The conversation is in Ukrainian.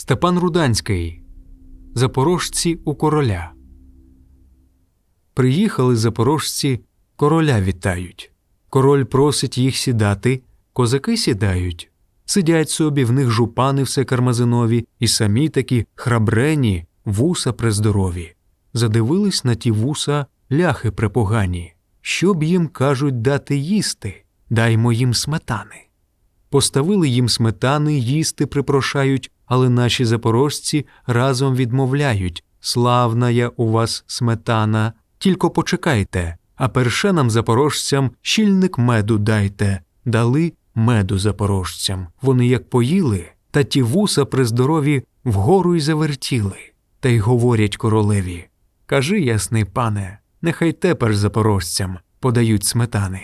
Степан Руданський. Запорожці у короля. Приїхали запорожці, короля вітають. Король просить їх сідати, козаки сідають. Сидять собі в них жупани все кармазинові, і самі такі храбрені, вуса прездорові. Задивились на ті вуса ляхи препогані. Щоб їм кажуть дати їсти, даймо їм сметани. Поставили їм сметани, їсти припрошають, але наші запорожці разом відмовляють Славна я у вас сметана, тільки почекайте, а перше нам запорожцям щільник меду дайте. Дали меду запорожцям. Вони як поїли, та ті вуса при здорові вгору й завертіли. Та й говорять королеві Кажи, ясний пане, нехай тепер запорожцям подають сметани.